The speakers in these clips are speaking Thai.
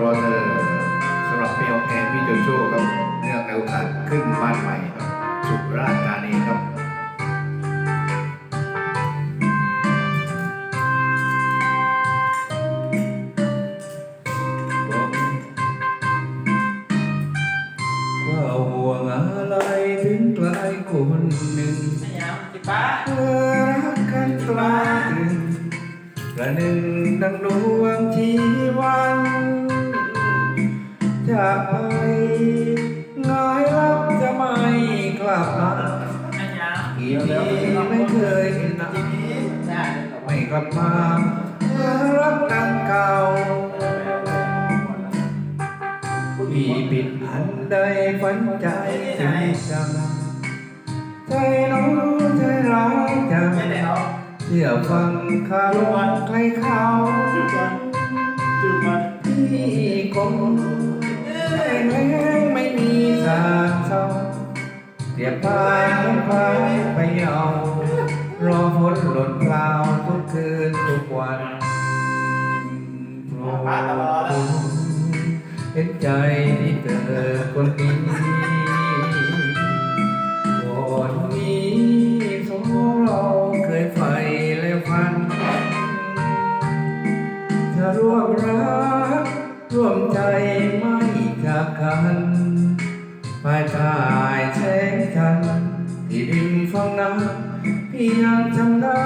รอเธอสำหรับเพลงแอนพี่โจโจ้ครับเนื่องในโอกาสขึ้นบ้านใหม่ครับสุราษฎร์ธานีครับว่าห่วงอะไรถึงไกลคนหนึ่งไม่ยาวจิป้าเมื่อรักกันตราตรึงประหนึ่งดังดวงชีวัน จากไปงายลับจะไม่กลับมาไม่ยาวอีกทีไม่เคยนับทีนี้ได้ไม่กลับมารักดังเก่าพี่ปิดอันใดฝันใจถึงจังใจน้องใจร้ายจังไม่ได้เอาเที่ยวฟังข่าวใครเขาจุดก่อนจุดก่อนพี่คง เรียบพายน้ำพายไปเอารอฝนหล่นพราวทุกคืนทุกวันโปรดเห็นใจที่เธอคนนี้วันนี้สองเราเคยไฟและฟันจะร่วมรักร่วมใจไม่จากกัน ภายใต้แสงจันทร์ที่ดินฟังน้ำพี่ยังจำได้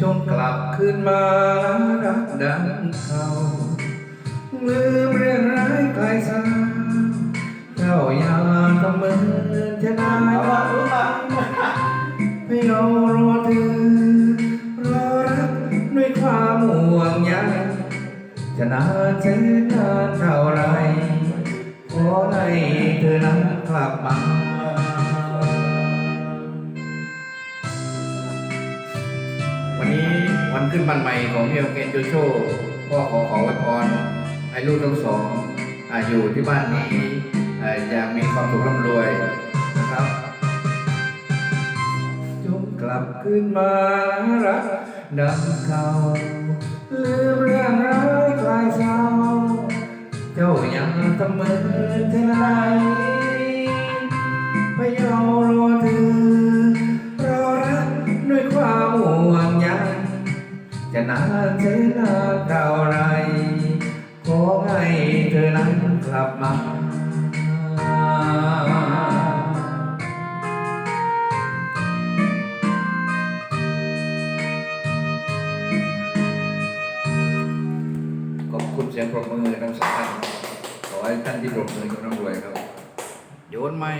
จงกลับคืนมารักดังเก่าลืมเรื่องร้ายไกลสาเจ้าอย่าทำเหมือนจะได้เอาละรู้ป่ะให้เรารอเธอ จะนานแสนนานเท่าไรขอให้เธอนั้นกลับมาวันนี้วันขึ้นบ้านใหม่ของพี่แอนโจโจ้ก็ขอขอว้พรให้ลูกทั้งสองอยู่ที่บ้านนี้อย่างมีความสุขร่ำรวยนะครับจงกลับคืนมารักดังเก่า ลืมเรื่องร้ายคลายเศร้าเจ้ายังเสมอเท่าไรพยาวรอเธอรอรักด้วยความห่วงใยจะนานเท่นานเท่าไรขอให้เธอนั้นกลับมา เสียงปรบมือทั้งสองท่านขอให้ท่านที่ปรบมือจงร่ำรวยครับ โยนไม่